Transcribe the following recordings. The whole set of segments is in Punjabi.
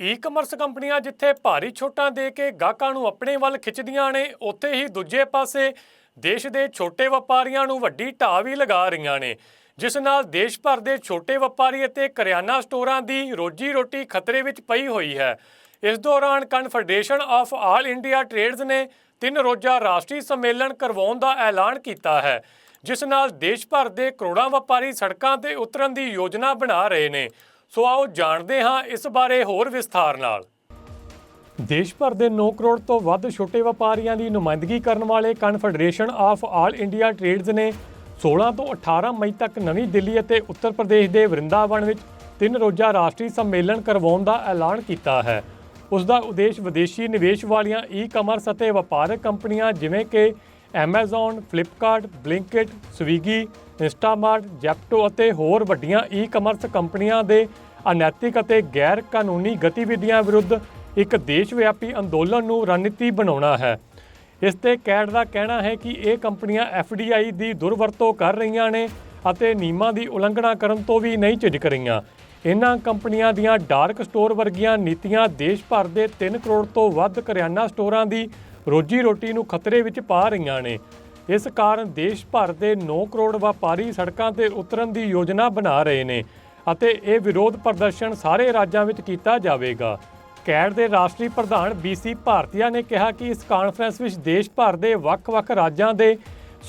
ਈ-ਕਮਰਸ ਕੰਪਨੀਆਂ ਜਿੱਥੇ ਭਾਰੀ ਛੋਟਾਂ ਦੇ ਕੇ ਗਾਹਕਾਂ ਨੂੰ ਆਪਣੇ ਵੱਲ ਖਿੱਚਦੀਆਂ ਨੇ, ਉੱਥੇ ਹੀ ਦੂਜੇ ਪਾਸੇ ਦੇਸ਼ ਦੇ ਛੋਟੇ ਵਪਾਰੀਆਂ ਨੂੰ ਵੱਡੀ ਢਾਹ ਵੀ ਲਗਾ ਰਹੀਆਂ ਨੇ, ਜਿਸ ਨਾਲ ਦੇਸ਼ ਭਰ ਦੇ ਛੋਟੇ ਵਪਾਰੀ ਅਤੇ ਕਰਿਆਨਾ ਸਟੋਰਾਂ ਦੀ ਰੋਜੀ ਰੋਟੀ ਖਤਰੇ ਵਿੱਚ ਪਈ ਹੋਈ ਹੈ। ਇਸ ਦੌਰਾਨ Confederation of All India Trades ਨੇ ਤਿੰਨ ਰੋਜ਼ਾ ਰਾਸ਼ਟਰੀ ਸੰਮੇਲਨ ਕਰਵਾਉਣ ਦਾ ਐਲਾਨ ਕੀਤਾ ਹੈ, ਜਿਸ ਨਾਲ ਦੇਸ਼ ਭਰ ਦੇ ਕਰੋੜਾਂ ਵਪਾਰੀ ਸੜਕਾਂ ਤੇ ਉਤਰਨ ਦੀ ਯੋਜਨਾ ਬਣਾ ਰਹੇ ਨੇ। ਸੋ ਆਓ ਜਾਣਦੇ ਹਾਂ ਇਸ ਬਾਰੇ ਹੋਰ ਵਿਸਥਾਰ ਨਾਲ। ਦੇਸ਼ ਭਰ ਦੇ 9 ਕਰੋੜ ਤੋਂ ਵੱਧ ਛੋਟੇ ਵਪਾਰੀਆਂ ਦੀ ਨੁਮਾਇੰਦਗੀ ਕਰਨ ਵਾਲੇ Confederation of All India Trades ਨੇ 16 ਤੋਂ 18 ਮਈ ਤੱਕ ਨਵੀਂ ਦਿੱਲੀ ਅਤੇ ਉੱਤਰ ਪ੍ਰਦੇਸ਼ ਦੇ ਵਰਿੰਦਾਵਨ ਵਿੱਚ ਤਿੰਨ ਰੋਜ਼ਾ ਰਾਸ਼ਟਰੀ ਸੰਮੇਲਨ ਕਰਵਾਉਣ ਦਾ ਐਲਾਨ ਕੀਤਾ ਹੈ। ਉਸ ਦਾ ਉਦੇਸ਼ ਵਿਦੇਸ਼ੀ ਨਿਵੇਸ਼ ਵਾਲੀਆਂ ਈ-ਕਮਰਸ ਅਤੇ ਵਪਾਰਕ ਕੰਪਨੀਆਂ ਜਿਵੇਂ ਕਿ Amazon, Flipkart, Blinkit, Swiggy, Instamart, Zepto ਅਤੇ ਹੋਰ ਵੱਡੀਆਂ ਈ-ਕਮਰਸ ਕੰਪਨੀਆਂ ਦੇ ਅਨੈਤਿਕ ਅਤੇ ਗੈਰ ਕਾਨੂੰਨੀ ਗਤੀਵਿਧੀਆਂ ਵਿਰੁੱਧ ਇੱਕ ਦੇਸ਼ ਵਿਆਪੀ ਅੰਦੋਲਨ ਨੂੰ ਰਣਨੀਤੀ ਬਣਾਉਣਾ ਹੈ। ਇਸ ਤੇ ਕੈਟ ਦਾ ਕਹਿਣਾ ਹੈ ਕਿ ਇਹ ਕੰਪਨੀਆਂ FDI ਦੀ ਦੁਰਵਰਤੋਂ ਕਰ ਰਹੀਆਂ ਨੇ ਅਤੇ ਨਿਯਮਾਂ ਦੀ ਉਲੰਘਣਾ ਕਰਨ ਤੋਂ ਵੀ ਨਹੀਂ ਝਿਜਕ ਰਹੀਆਂ। ਇਹਨਾਂ ਕੰਪਨੀਆਂ ਦੀਆਂ ਡਾਰਕ ਸਟੋਰ ਵਰਗੀਆਂ ਨੀਤੀਆਂ ਦੇਸ਼ ਭਰ ਦੇ 3 ਕਰੋੜ ਤੋਂ ਵੱਧ ਕਰਿਆਨਾ ਸਟੋਰਾਂ ਦੀ ਰੋਜੀ ਰੋਟੀ ਨੂੰ ਖਤਰੇ ਵਿੱਚ ਪਾ ਰਹੀਆਂ ਨੇ। ਇਸ ਕਾਰਨ ਦੇਸ਼ ਭਰ ਦੇ 9 ਕਰੋੜ ਵਪਾਰੀ ਸੜਕਾਂ ਤੇ ਉਤਰਨ ਦੀ ਯੋਜਨਾ ਬਣਾ ਰਹੇ ਨੇ। ਅਤੇ ਇਹ ਵਿਰੋਧ ਪ੍ਰਦਰਸ਼ਨ ਸਾਰੇ ਰਾਜਾਂ ਵਿੱਚ ਕੀਤਾ ਜਾਵੇਗਾ। ਕੈਟ ਦੇ ਰਾਸ਼ਟਰੀ ਪ੍ਰਧਾਨ ਬੀਸੀ ਭਾਰਤੀਆ ਨੇ ਕਿਹਾ ਕਿ ਇਸ ਕਾਨਫਰੰਸ ਵਿੱਚ ਦੇਸ਼ ਭਰ ਦੇ ਵੱਖ-ਵੱਖ ਰਾਜਾਂ ਦੇ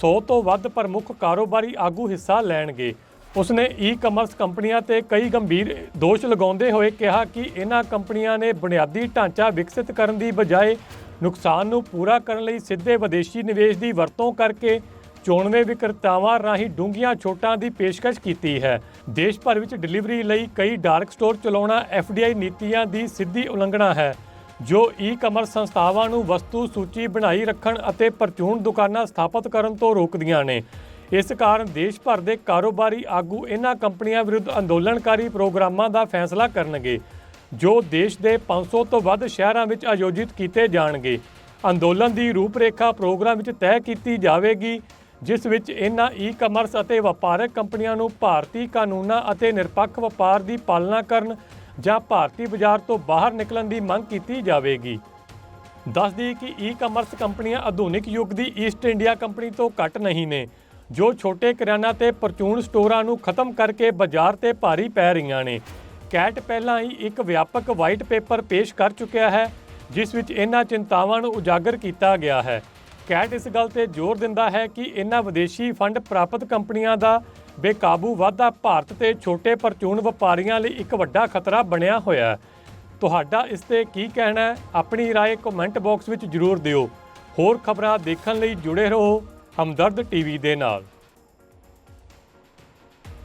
100 ਤੋਂ ਵੱਧ ਪ੍ਰਮੁੱਖ ਕਾਰੋਬਾਰੀ ਆਗੂ ਹਿੱਸਾ ਲੈਣਗੇ। ਉਸਨੇ ਈ-ਕਮਰਸ ਕੰਪਨੀਆਂ ਤੇ ਕਈ ਗੰਭੀਰ ਦੋਸ਼ ਲਗਾਉਂਦੇ ਹੋਏ ਕਿਹਾ ਕਿ ਇਹਨਾਂ ਕੰਪਨੀਆਂ ਨੇ ਬੁਨਿਆਦੀ ਢਾਂਚਾ ਵਿਕਸਿਤ ਕਰਨ ਦੀ ਬਜਾਏ ਨੁਕਸਾਨ ਨੂੰ ਪੂਰਾ ਕਰਨ ਲਈ ਸਿੱਧੇ ਵਿਦੇਸ਼ੀ ਨਿਵੇਸ਼ ਦੀ ਵਰਤੋਂ ਕਰਕੇ ਚੋਣਵੇਂ ਵਿਕਰਤਾਵਾਂ ਰਾਹੀਂ ਡੂੰਘੀਆਂ ਛੋਟਾਂ ਦੀ ਪੇਸ਼ਕਸ਼ ਕੀਤੀ ਹੈ। ਦੇਸ਼ ਭਰ ਵਿੱਚ ਡਿਲੀਵਰੀ ਲਈ ਕਈ ਡਾਰਕ ਸਟੋਰ ਚਲਾਉਣਾ FDI ਨੀਤੀਆਂ ਦੀ ਸਿੱਧੀ ਉਲੰਘਣਾ ਹੈ। ਜੋ ਈ-ਕਮਰਸ ਸੰਸਥਾਵਾਂ ਨੂੰ ਵਸਤੂ ਸੂਚੀ ਬਣਾਈ ਰੱਖਣ ਅਤੇ ਪਰਚੂਨ ਦੁਕਾਨਾਂ ਸਥਾਪਿਤ ਕਰਨ ਤੋਂ ਰੋਕਦੀਆਂ ਨੇ। ਇਸ ਕਾਰਨ ਦੇਸ਼ ਭਰ ਦੇ ਕਾਰੋਬਾਰੀ ਆਗੂ ਇਹਨਾਂ ਕੰਪਨੀਆਂ ਵਿਰੁੱਧ ਅੰਦੋਲਨਕਾਰੀ ਪ੍ਰੋਗਰਾਮਾਂ ਦਾ ਫੈਸਲਾ ਕਰਨਗੇ, ਜੋ ਦੇਸ਼ ਦੇ 500 ਤੋਂ ਵੱਧ ਸ਼ਹਿਰਾਂ ਵਿੱਚ ਆਯੋਜਿਤ ਕੀਤੇ ਜਾਣਗੇ। ਅੰਦੋਲਨ ਦੀ ਰੂਪਰੇਖਾ ਪ੍ਰੋਗਰਾਮ ਵਿੱਚ ਤੈਅ ਕੀਤੀ ਜਾਵੇਗੀ ਜਿਸ ਵਿੱਚ ਇਹਨਾਂ ਈ-ਕਮਰਸ ਅਤੇ ਵਪਾਰਕ ਕੰਪਨੀਆਂ ਨੂੰ ਭਾਰਤੀ ਕਾਨੂੰਨਾਂ ਅਤੇ ਨਿਰਪੱਖ ਵਪਾਰ ਦੀ ਪਾਲਣਾ ਕਰਨ ਜਾਂ ਭਾਰਤੀ ਬਾਜ਼ਾਰ ਤੋਂ ਬਾਹਰ ਨਿਕਲਣ ਦੀ ਮੰਗ ਕੀਤੀ ਜਾਵੇਗੀ। ਦੱਸਦੀ ਕਿ ਈ-ਕਮਰਸ ਕੰਪਨੀਆਂ ਆਧੁਨਿਕ ਯੁੱਗ ਦੀ ਈਸਟ ਇੰਡੀਆ ਕੰਪਨੀ ਤੋਂ ਘੱਟ ਨਹੀਂ ਨੇ, ਜੋ ਛੋਟੇ ਕਿਰਾਨਾ ਤੇ ਪਰਚੂਨ ਸਟੋਰਾਂ ਨੂੰ ਖਤਮ ਕਰਕੇ ਬਾਜ਼ਾਰ ਤੇ ਭਾਰੀ ਪੈ ਰਹੀਆਂ ਨੇ। ਕੈਟ ਪਹਿਲਾਂ ਹੀ ਇੱਕ ਵਿਆਪਕ ਵਾਈਟ ਪੇਪਰ ਪੇਸ਼ ਕਰ ਚੁੱਕਿਆ ਹੈ, ਜਿਸ ਵਿੱਚ ਇਹਨਾਂ ਚਿੰਤਾਵਾਂ ਨੂੰ ਉਜਾਗਰ ਕੀਤਾ ਗਿਆ ਹੈ। ਕੈਟ ਇਸ ਗੱਲ ਤੇ ਜ਼ੋਰ ਦਿੰਦਾ ਹੈ ਕਿ ਇਹਨਾਂ ਵਿਦੇਸ਼ੀ ਫੰਡ ਪ੍ਰਾਪਤ ਕੰਪਨੀਆਂ ਦਾ ਬੇਕਾਬੂ ਵਾਧਾ ਭਾਰਤ ਤੇ ਛੋਟੇ ਪਰਚੂਨ ਵਪਾਰੀਆਂ ਲਈ ਇੱਕ ਵੱਡਾ ਖਤਰਾ ਬਣਿਆ ਹੋਇਆ ਹੈ ਤੁਹਾਡਾ ਇਸ ਤੇ ਕੀ ਕਹਿਣਾ ਹੈ ਆਪਣੀ رائے ਕਮੈਂਟ ਬਾਕਸ ਵਿੱਚ ਜ਼ਰੂਰ ਦਿਓ ਹੋਰ ਖਬਰਾਂ ਦੇਖਣ ਲਈ ਜੁੜੇ ਰਹੋ ਹਮਦਰਦ ਟੀਵੀ ਦੇ ਨਾਲ